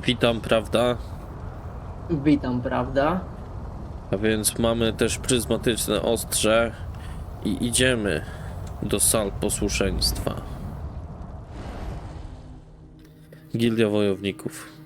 Witam, prawda? Witam, prawda? A więc mamy też pryzmatyczne ostrze i idziemy do sal posłuszeństwa. Gildia Wojowników.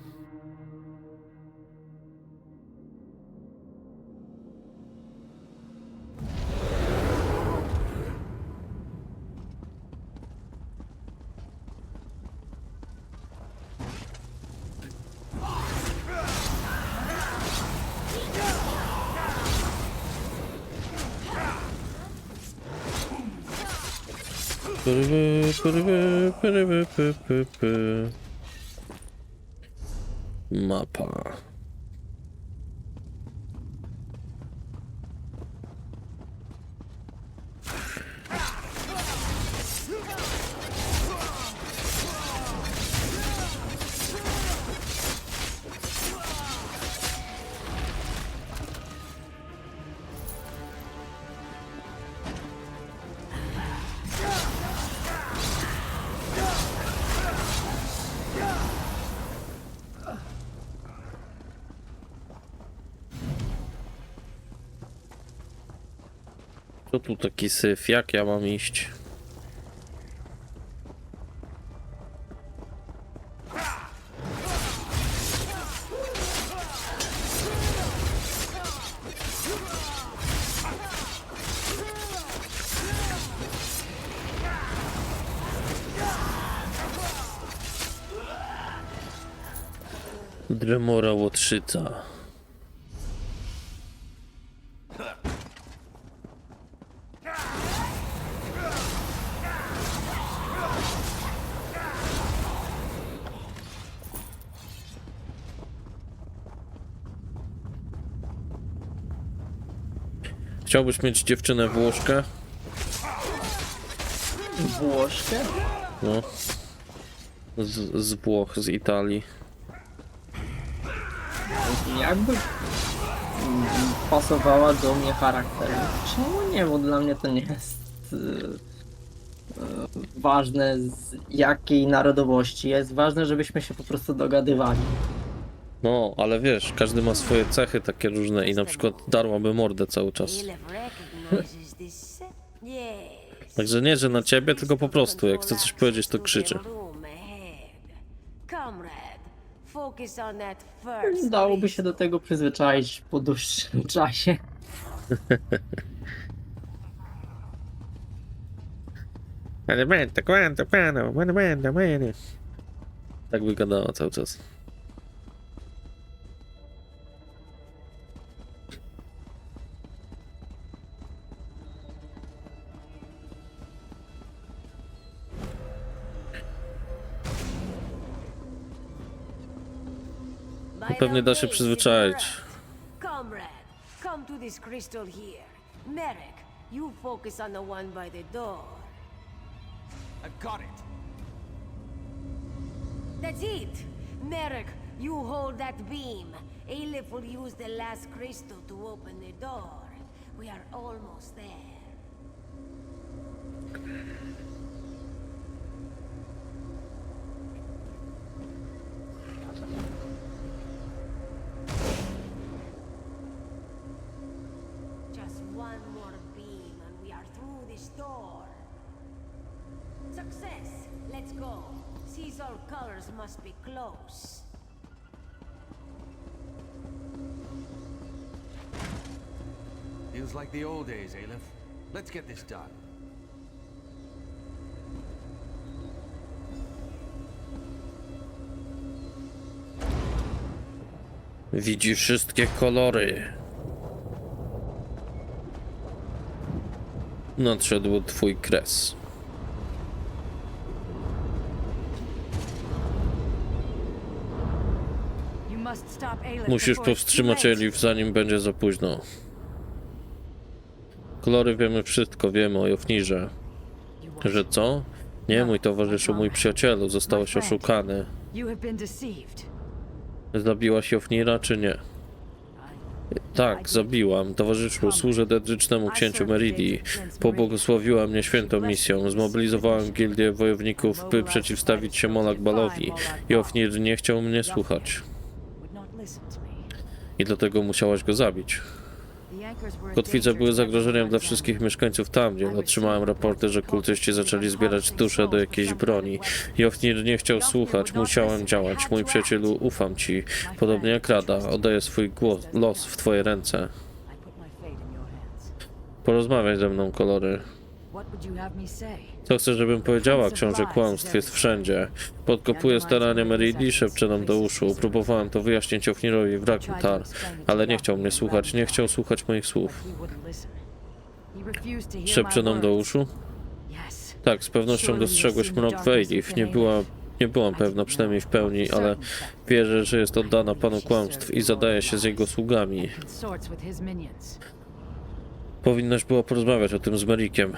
Mapa. Tu taki syf? Jak ja mam iść? Dremora Łotrzyca. Chciałbyś mieć dziewczynę Włoszkę? Włoszkę? No. Z, z Włoch, z Italii. Jakby pasowała do mnie charakterem. Czemu nie? Bo dla mnie to nie jest y, y, ważne z jakiej narodowości jest. Ważne, żebyśmy się po prostu dogadywali. No, ale wiesz, każdy ma swoje cechy takie różne i na przykład darłaby mordę cały czas. Także nie, że na ciebie, tylko po prostu, jak chce coś powiedzieć, to krzyczy. Dałoby się do tego przyzwyczaić po dłuższym czasie. Tak by gadała cały czas. By Pewnie da się przyzwyczaić. Comrade, come to this crystal here. Merrick, you focus on the one by the door. I've got it. That's it! Merrick, you hold that beam. Aleph will use the last crystal to open the door. We are almost there. Success! Let's go. Caesar colors must be close. Feels like the old days, Aleph. Let's get this done. Widzi wszystkie kolory. Nadszedł twój kres. Musisz powstrzymać Elif, zanim będzie za późno. Kolory wiemy wszystko, wiemy o Jofnirze. Że co? Nie, mój towarzyszu, mój przyjacielu, zostałeś oszukany. Zabiłaś Jofnira, czy nie? Tak, zabiłam. Towarzyszu, służę dedrycznemu księciu Meridi. Pobłogosławiła mnie świętą misją. Zmobilizowałem gildię wojowników, by przeciwstawić się Molak Balowi. Jofnir nie chciał mnie słuchać. I dlatego musiałaś go zabić. Kotwice były zagrożeniem dla wszystkich mieszkańców Tamdien. Otrzymałem raporty, że kultyści zaczęli zbierać dusze do jakiejś broni. Jofnir nie chciał słuchać, musiałem działać. Mój przyjacielu, ufam ci. Podobnie jak Rada, oddaję swój głos, los w twoje ręce. Porozmawiaj ze mną, kolory. Co chcesz, żebym powiedziała? Książę kłamstw jest wszędzie. Podkopuję starania Meridi, szepcze nam do uszu. Próbowałem to wyjaśnić Ofnirowi w Rakutar, ale nie chciał mnie słuchać, nie chciał słuchać moich słów. Szepcze nam do uszu? Tak, z pewnością dostrzegłeś mrok Wejdif. Nie była, nie byłam pewna, przynajmniej w pełni, ale wierzę, że jest oddana panu kłamstw i zadaje się z jego sługami. Powinnaś była porozmawiać o tym z Merikiem.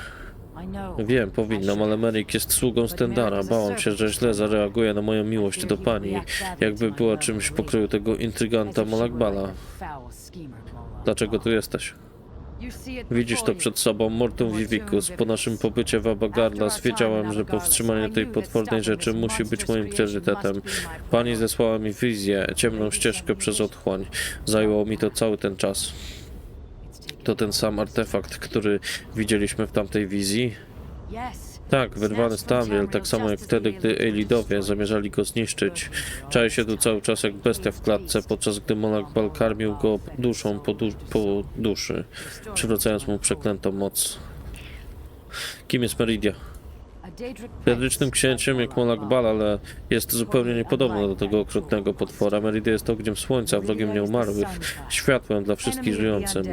Wiem, powinnam, ale Merik jest sługą Stendara. Bałam się, że źle zareaguje na moją miłość do pani, jakby była czymś pokroju tego intryganta Molakbala. Dlaczego tu jesteś? Widzisz to przed sobą, Mortum Vivicus. Po naszym pobycie w Abagardas wiedziałem, że powstrzymanie tej potwornej rzeczy musi być moim priorytetem. Pani zesłała mi wizję, ciemną ścieżkę przez otchłań. Zajęło mi to cały ten czas. To ten sam artefakt, który widzieliśmy w tamtej wizji? Tak, wyrwany z Tamriel, tak samo jak wtedy, gdy Eilidowie zamierzali go zniszczyć. Czai się tu cały czas jak bestia w klatce, podczas gdy Monarch Bal karmił go duszą po, du po duszy, przywracając mu przeklętą moc. Kim jest Meridia? Jadrycznym księciem jak Monarch Bal, ale jest zupełnie niepodobna do tego okrutnego potwora. Meridia jest ogniem słońca, wrogiem nieumarłych, światłem dla wszystkich żyjącym.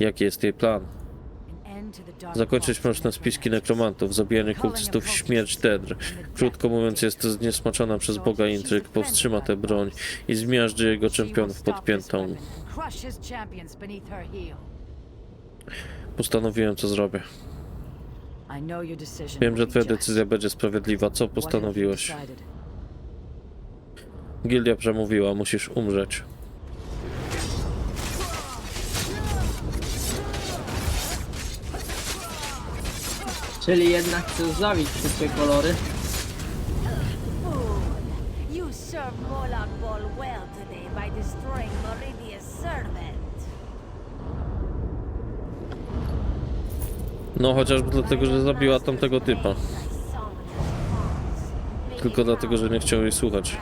Jaki jest jej plan? Zakończyć mroczne spiski nekromantów, zabijanie kultystów, śmierć Dedr. Krótko mówiąc, jest zniesmaczona przez Boga intryg, powstrzyma tę broń i zmiażdży jego czempionów pod piętą. Postanowiłem, co zrobię. Wiem, że twoja decyzja będzie sprawiedliwa. Co postanowiłeś? Gildia przemówiła, musisz umrzeć. Czyli jednak chcesz zabić wszystkie kolory. You served Moloch Ball well today by destroying Meridia's servant. No, chociażby dlatego, że zabiła tamtego typa. Tylko dlatego, że nie chciał jej słuchać.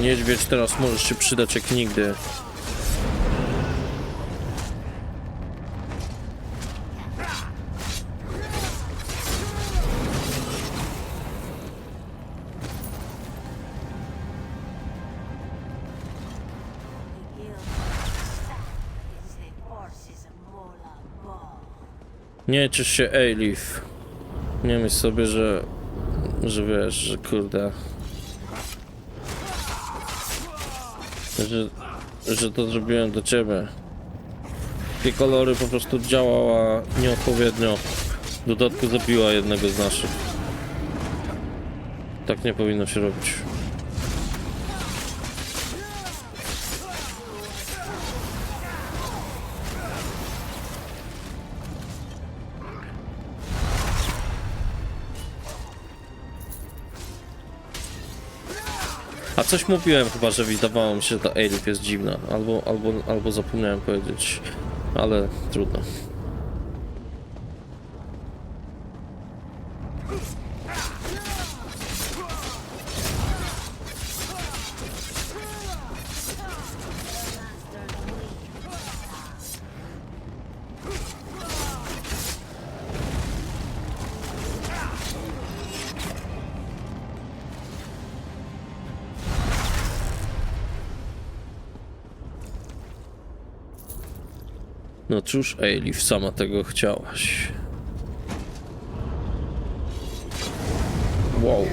Niedźwiedź teraz możesz się przydać jak nigdy. Nie ciesz się, Eilif. Nie myśl sobie, że... że wiesz, że kurde... Że, że to zrobiłem do ciebie. Te kolory po prostu działała nieodpowiednio. W dodatku zabiła jednego z naszych. Tak nie powinno się robić. Coś mówiłem chyba, że wydawało mi się, że ta Elif jest dziwna. Albo, albo, albo zapomniałem powiedzieć. Ale trudno. No cóż, Eilif, sama tego chciałaś. Wow.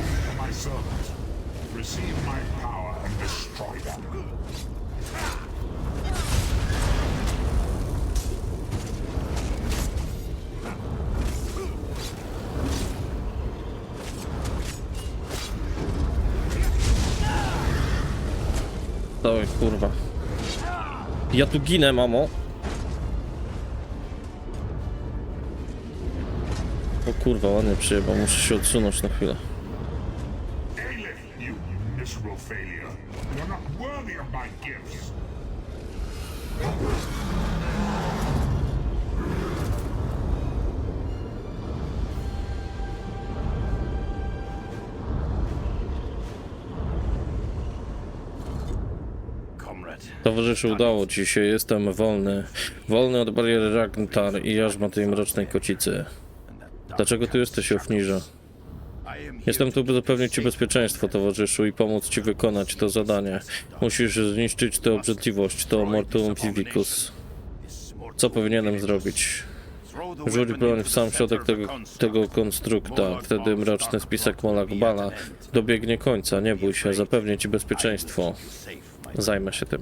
Dawaj, kurwa. Ja tu ginę, mamo. O kurwa, ładnie przyjebał, muszę się odsunąć na chwilę. Towarzyszu, udało ci się, jestem wolny. Wolny od bariery Ragnar i jarzma tej mrocznej kocicy. Dlaczego tu jesteś, Ofnirze? Jestem tu, by zapewnić ci bezpieczeństwo, towarzyszu, i pomóc ci wykonać to zadanie. Musisz zniszczyć tę obrzydliwość, to Mortuum Vivicus. Co powinienem zrobić? Rzuć broń w sam środek tego, tego konstrukta. Wtedy mroczny spisek Molakbala dobiegnie końca. Nie bój się, zapewnię ci bezpieczeństwo. Zajmę się tym.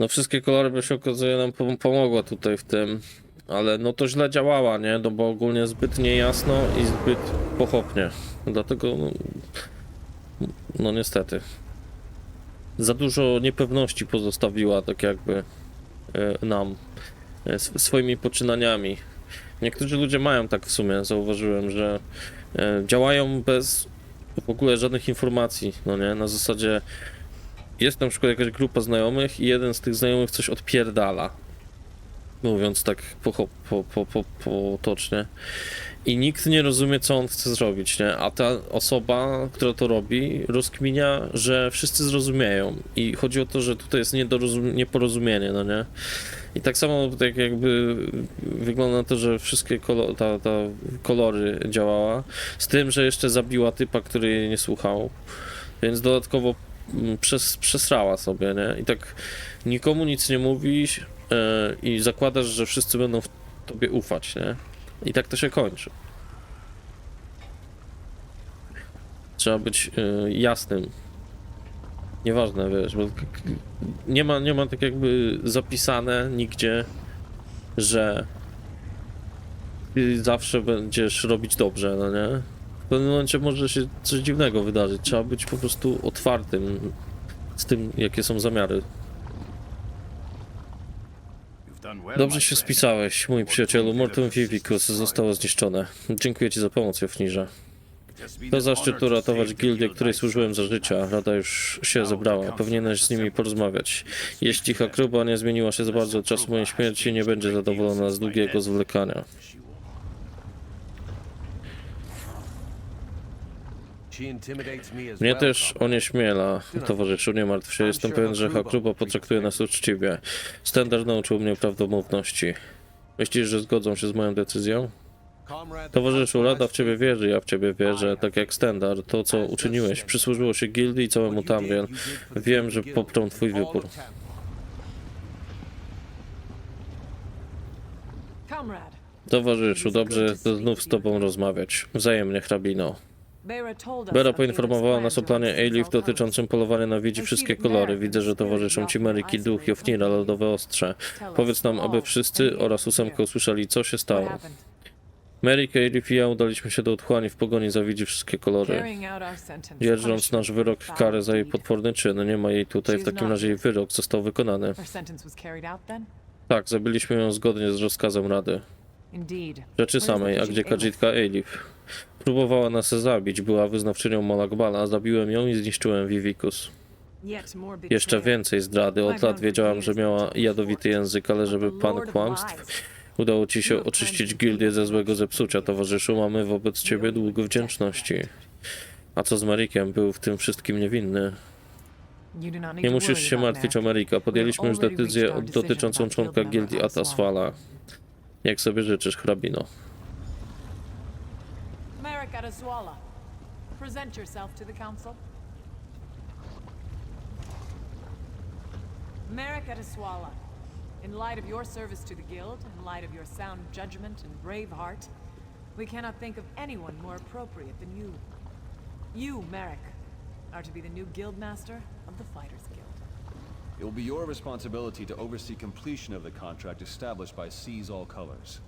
No wszystkie kolory by się okazuje nam pom- pomogła tutaj w tym, ale no to źle działała, nie? No bo ogólnie zbyt niejasno i zbyt pochopnie. Dlatego no, no niestety. Za dużo niepewności pozostawiła tak jakby e, nam e, sw- swoimi poczynaniami. Niektórzy ludzie mają tak w sumie, zauważyłem, że e, działają bez w ogóle żadnych informacji, no nie? Na zasadzie jest na przykład jakaś grupa znajomych i jeden z tych znajomych coś odpierdala. Mówiąc tak po, po, po, po, potocznie. I nikt nie rozumie, co on chce zrobić, nie? A ta osoba, która to robi, rozkminia, że wszyscy zrozumieją. I chodzi o to, że tutaj jest nieporozumienie, no nie? I tak samo tak jakby wygląda na to, że wszystkie kolo- ta, ta kolory działała. Z tym, że jeszcze zabiła typa, który jej nie słuchał. Więc dodatkowo przes, przesrała sobie, nie? I tak nikomu nic nie mówisz yy, i zakładasz, że wszyscy będą w tobie ufać, nie? I tak to się kończy. Trzeba być yy, jasnym. Nieważne, wiesz, bo nie ma, nie ma tak jakby zapisane nigdzie, że zawsze będziesz robić dobrze, no nie? Pewnym momencie może się coś dziwnego wydarzyć. Trzeba być po prostu otwartym z tym, jakie są zamiary. Dobrze się spisałeś, mój przyjacielu. Mortum Vivicus zostało zniszczone. Dziękuję ci za pomoc, Jofnirze. To zaszczyt honor tu to ratować save the gildię, której służyłem za życia. Rada już się zebrała. Powinieneś z nimi porozmawiać. Jeśli Hakruba nie zmieniła się za bardzo od czasu mojej śmierci, nie będzie zadowolona z długiego zwlekania. Mnie też onieśmiela, towarzyszu, nie martw się. Jestem pewien, że Hakruba potraktuje nas uczciwie. Standard nauczył mnie prawdomówności. Myślisz, że zgodzą się z moją decyzją? Towarzyszu, Rada w ciebie wierzy, ja w ciebie wierzę, tak jak Standard. To, co uczyniłeś, przysłużyło się gildii i całemu Tamriel. Wiem, że poprą twój wybór. Towarzyszu, dobrze jest znów z tobą rozmawiać. Wzajemnie, hrabino. Bera poinformowała nas o plan planie all dotyczącym polowania na widzi wszystkie kolory. Widzę, że towarzyszą ci Meriki, Duch, Jofnira, Lodowe Ostrze. Powiedz nam, aby wszyscy oraz ósemkę usłyszeli, co się stało. Merik, Eilif i ja udaliśmy się do otchłani w pogoni za widzi wszystkie kolory. Dzierżąc nasz wyrok karę za jej potworny czyn, nie ma jej tutaj, w takim razie jej wyrok został wykonany. Tak, zabiliśmy ją zgodnie z rozkazem Rady. Rzeczy samej, a gdzie? Kadżytka Eilif? Próbowała nas zabić, była wyznawczynią Malakbala, zabiłem ją i zniszczyłem more Jeszcze więcej zdrady, od lat wiedziałam, że miała jadowity język, ale żeby pan kłamstw, udało ci się oczyścić gildię ze złego zepsucia, towarzyszu, mamy wobec ciebie dług wdzięczności. A co z Marikiem? Był w tym wszystkim niewinny. Nie musisz się martwić, Merrick. Ameryka. Podjęliśmy już decyzję dotyczącą członka gildii. Ataswala. Jak sobie życzysz, hrabino. Merrick Adeswala, present yourself to the council. Merrick Adeswala, in light of your service to the guild, in light of your sound judgment and brave heart, we cannot think of anyone more appropriate than you. You, Merrick, are to be the new guild master of the Fighters Guild. It will be your responsibility to oversee completion of the contract established by Seize All Colors.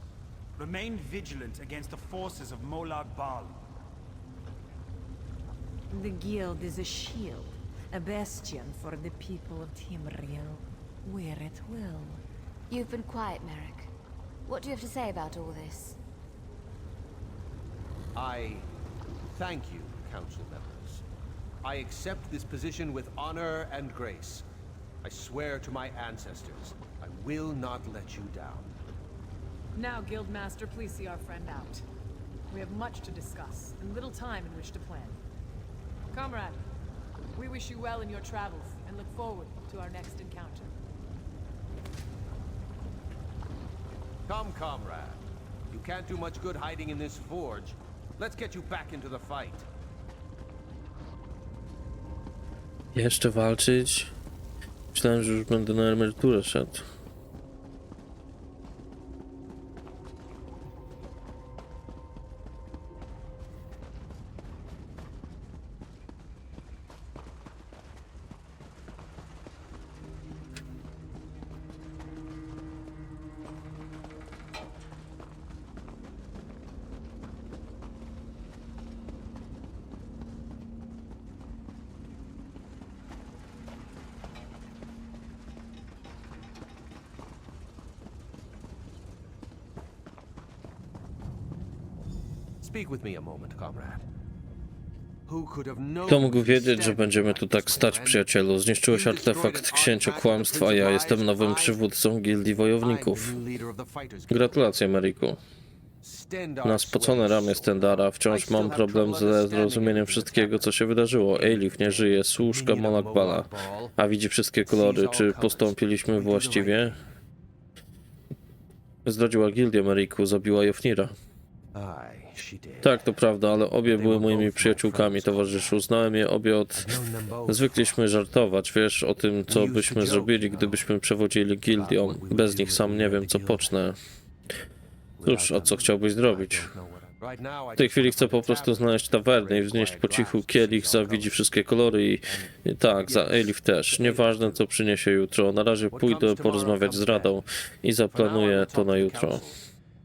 Remain vigilant against the forces of Molag Bal. The guild is a shield, a bastion for the people of Timriel, where it will. You've been quiet, Merrick. What do you have to say about all this? I thank you, council members. I accept this position with honor and grace. I swear to my ancestors, I will not let you down. Now, Guildmaster, please see our friend out. We have much to discuss and little time in which to plan. Comrade, we wish you well in your travels and look forward to our next encounter. Come, comrade. You can't do much good hiding in this forge. Let's get you back into the fight. Jeszcze walczyć? Myślałem, że już będę na emeryturę szedł. Speak with me a moment, comrade. Kto mógł wiedzieć, że będziemy tu tak stać, przyjacielu? Zniszczyłeś artefakt księcia kłamstw, a ja jestem nowym przywódcą gildii wojowników. Gratulacje, Meriku. Na spocone ramię Stendara wciąż mam problem ze zrozumieniem wszystkiego, co się wydarzyło. Eilif nie żyje, służka Monakbala. A widzi wszystkie kolory. Czy postąpiliśmy właściwie? Zdradziła gildię Meriku, zabiła Jofnira. Tak, to prawda, ale obie były moimi przyjaciółkami, towarzyszu. Znałem je obie od... Zwykliśmy żartować, wiesz, o tym, co byśmy zrobili, gdybyśmy przewodzili gildią. Bez nich sam nie wiem, co pocznę. Cóż, a co chciałbyś zrobić? W tej chwili chcę po prostu znaleźć tawernę i wznieść po cichu kielich za widzi wszystkie kolory i, i tak, za Elif też. Nieważne co przyniesie jutro. Na razie pójdę porozmawiać z Radą i zaplanuję to na jutro.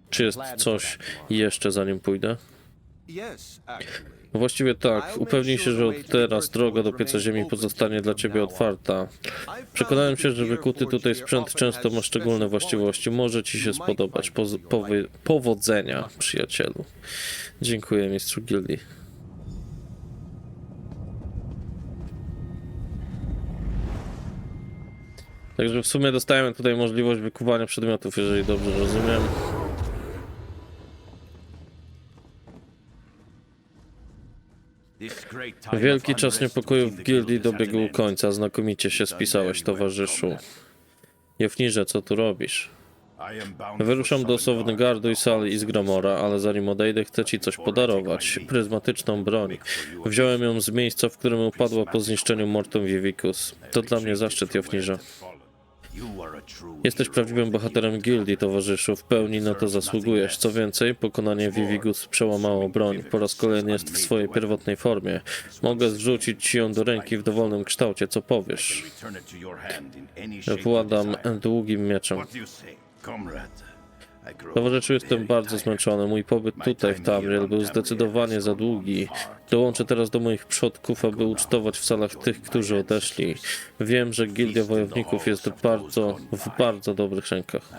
Czy jest coś jeszcze zanim pójdę? Actually. Właściwie tak. Upewnij się, że od teraz droga do pieca ziemi pozostanie dla ciebie otwarta. Przekonałem się, że wykuty tutaj sprzęt często ma szczególne właściwości. Może ci się spodobać. Poz- powy- powodzenia, przyjacielu. Dziękuję, mistrzu gildii. Także w sumie dostajemy tutaj możliwość wykuwania przedmiotów, jeżeli dobrze rozumiem. Wielki czas niepokoju w gildii dobiegł końca. Znakomicie się spisałeś, towarzyszu. Jofnirze, co tu robisz? Wyruszam do Sowngardu i Sali i z Gramora, ale zanim odejdę, chcę ci coś podarować. Pryzmatyczną broń. Wziąłem ją z miejsca, w którym upadła po zniszczeniu Mortum Vivicus. To dla mnie zaszczyt, Jofnirze. Jesteś prawdziwym bohaterem gildii, towarzyszu. W pełni na to zasługujesz. Co więcej, pokonanie Vivigus przełamało broń. Po raz kolejny jest w swojej pierwotnej formie. Mogę zrzucić ci ją do ręki w dowolnym kształcie. Co powiesz? Władam długim mieczem. Towarzyszu, jestem bardzo zmęczony. Mój pobyt tutaj w Tamriel był zdecydowanie za długi. Dołączę teraz do moich przodków, aby ucztować w salach tych, którzy odeszli. Wiem, że Gildia Wojowników jest bardzo, w bardzo dobrych rękach.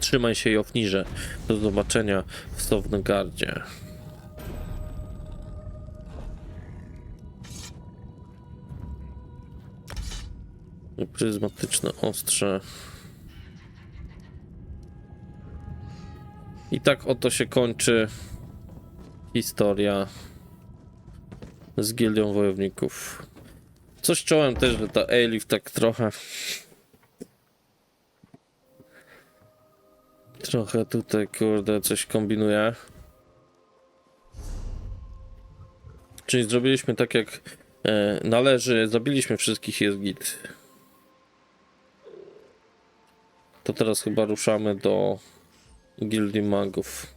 Trzymaj się, Jofnirze. Do zobaczenia w Sowngardzie. Pryzmatyczne ostrze. I tak oto się kończy historia z Gildią Wojowników. Coś czułem też, że ta Elif tak trochę... Trochę tutaj, kurde, coś kombinuje. Czyli zrobiliśmy tak jak e, należy, zabiliśmy wszystkich, jest git. To teraz chyba ruszamy do Gildii Magów.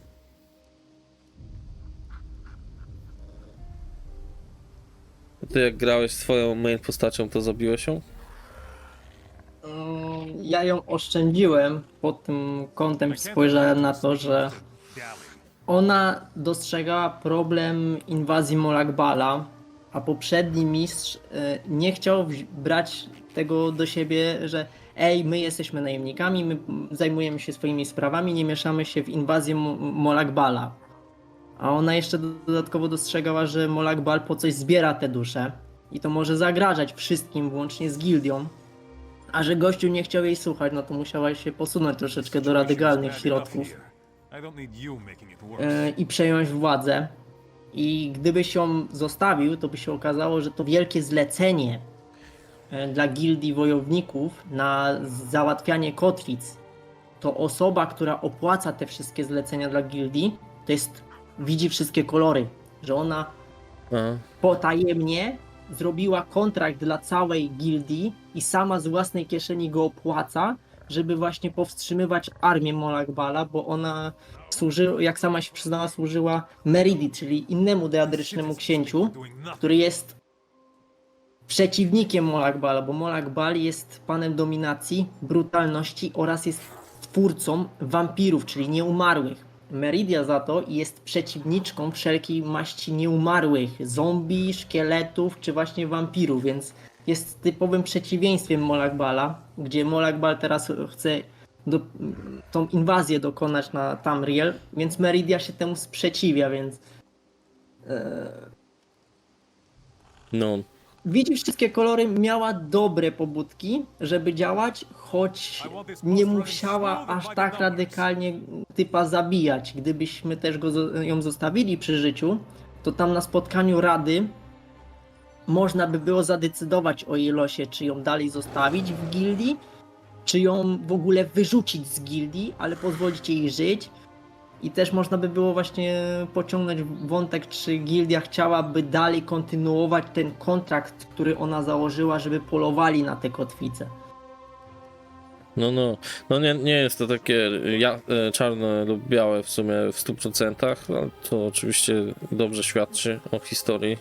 Ty jak grałeś swoją main postacią, to zabiłeś ją? Mm, Ja ją oszczędziłem pod tym kątem spojrzałem na to, że ona dostrzegała problem inwazji Molakbala, a poprzedni mistrz y, nie chciał brać tego do siebie, że ej, my jesteśmy najemnikami, my zajmujemy się swoimi sprawami, nie mieszamy się w inwazję Mo- Molakbala. A ona jeszcze dodatkowo dostrzegała, że Molakbal po coś zbiera te dusze i to może zagrażać wszystkim, włącznie z gildią. A że gościu nie chciał jej słuchać, no to musiała się posunąć troszeczkę do radykalnych środków e, i przejąć władzę. I gdybyś ją zostawił, to by się okazało, że to wielkie zlecenie dla gildii wojowników na załatwianie kotwic, to osoba, która opłaca te wszystkie zlecenia dla gildii, to jest, widzi wszystkie kolory, że ona A, potajemnie zrobiła kontrakt dla całej gildii i sama z własnej kieszeni go opłaca, żeby właśnie powstrzymywać armię Molakbala, bo ona służy, jak sama się przyznała, służyła Meridi, czyli innemu deadrycznemu księciu, który jest przeciwnikiem Molakbala, bo Molakbal jest panem dominacji, brutalności oraz jest twórcą wampirów, czyli nieumarłych. Meridia za to jest przeciwniczką wszelkiej maści nieumarłych, zombie, szkieletów czy właśnie wampirów, więc jest typowym przeciwieństwem Molakbala, gdzie Molakbal teraz chce do, tą inwazję dokonać na Tamriel, więc Meridia się temu sprzeciwia, więc no, widzi wszystkie kolory, miała dobre pobudki, żeby działać, choć nie musiała aż tak radykalnie typa zabijać. Gdybyśmy też go, ją zostawili przy życiu, to tam na spotkaniu rady można by było zadecydować o jej losie, czy ją dalej zostawić w gildii, czy ją w ogóle wyrzucić z gildii, ale pozwolić jej żyć. I też można by było właśnie pociągnąć wątek, czy gildia chciałaby dalej kontynuować ten kontrakt, który ona założyła, żeby polowali na te kotwice. no, no. No nie, nie jest to takie ja, e, czarne lub białe w sumie w 100%, ale to oczywiście dobrze świadczy o historii.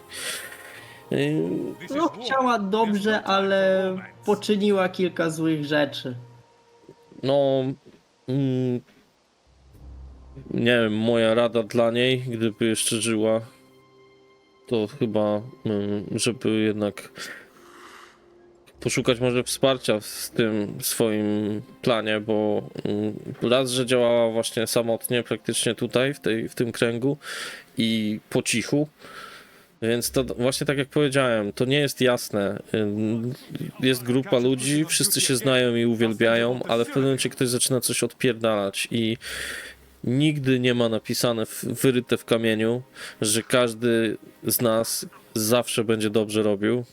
No, chciała dobrze, ale poczyniła kilka złych rzeczy. No, mm, nie wiem, moja rada dla niej, gdyby jeszcze żyła, to chyba, mm, żeby jednak poszukać może wsparcia w tym swoim planie, bo mm, raz, że działała właśnie samotnie praktycznie tutaj, w, tej, w tym kręgu i po cichu, więc to właśnie tak jak powiedziałem, to nie jest jasne. Ym, Jest grupa ludzi, wszyscy się znają i uwielbiają, ale w pewnym momencie ktoś zaczyna coś odpierdalać i nigdy nie ma napisane, wyryte w kamieniu, że każdy z nas zawsze będzie dobrze robił.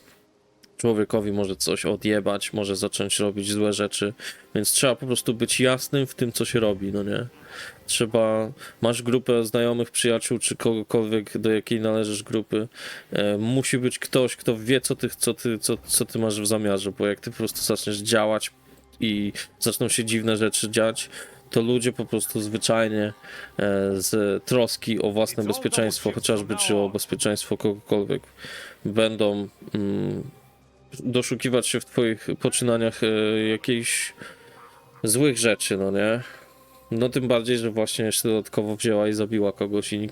Człowiekowi może coś odjebać, może zacząć robić złe rzeczy, więc trzeba po prostu być jasnym w tym, co się robi, no nie? Trzeba, masz grupę znajomych, przyjaciół, czy kogokolwiek, do jakiej należysz grupy, e, musi być ktoś, kto wie, co ty, co, ty, co, co ty masz w zamiarze, bo jak ty po prostu zaczniesz działać i zaczną się dziwne rzeczy dziać, to ludzie po prostu zwyczajnie e, z troski o własne bezpieczeństwo, chociażby czy o bezpieczeństwo kogokolwiek, będą mm, doszukiwać się w twoich poczynaniach e, jakichś złych rzeczy, no nie? No tym bardziej, że właśnie jeszcze dodatkowo wzięła i zabiła kogoś i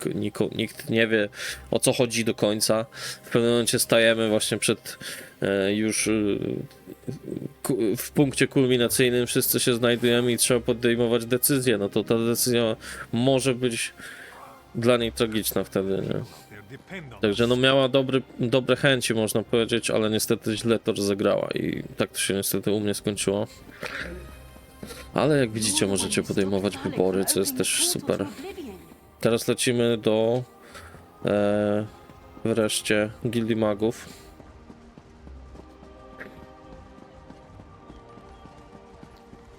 nikt nie wie o co chodzi do końca. W pewnym momencie stajemy właśnie przed e, już e, w punkcie kulminacyjnym, wszyscy się znajdujemy i trzeba podejmować decyzję. No to ta decyzja może być dla niej tragiczna wtedy, nie? Także no miała dobry, dobre chęci, można powiedzieć, ale niestety źle to rozegrała i tak to się niestety u mnie skończyło. Ale jak widzicie, możecie podejmować wybory, co jest też super. Teraz lecimy do e, wreszcie Gildii Magów.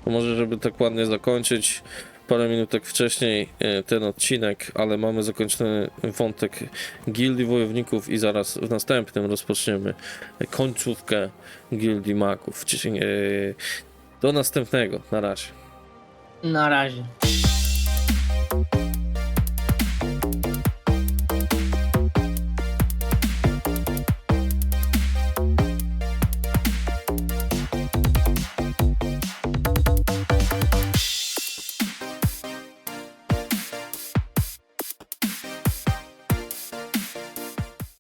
To może, żeby tak ładnie zakończyć, parę minutek wcześniej e, ten odcinek, ale mamy zakończony wątek Gildii Wojowników i zaraz w następnym rozpoczniemy końcówkę Gildii Magów. E, do następnego, na razie. Na razie.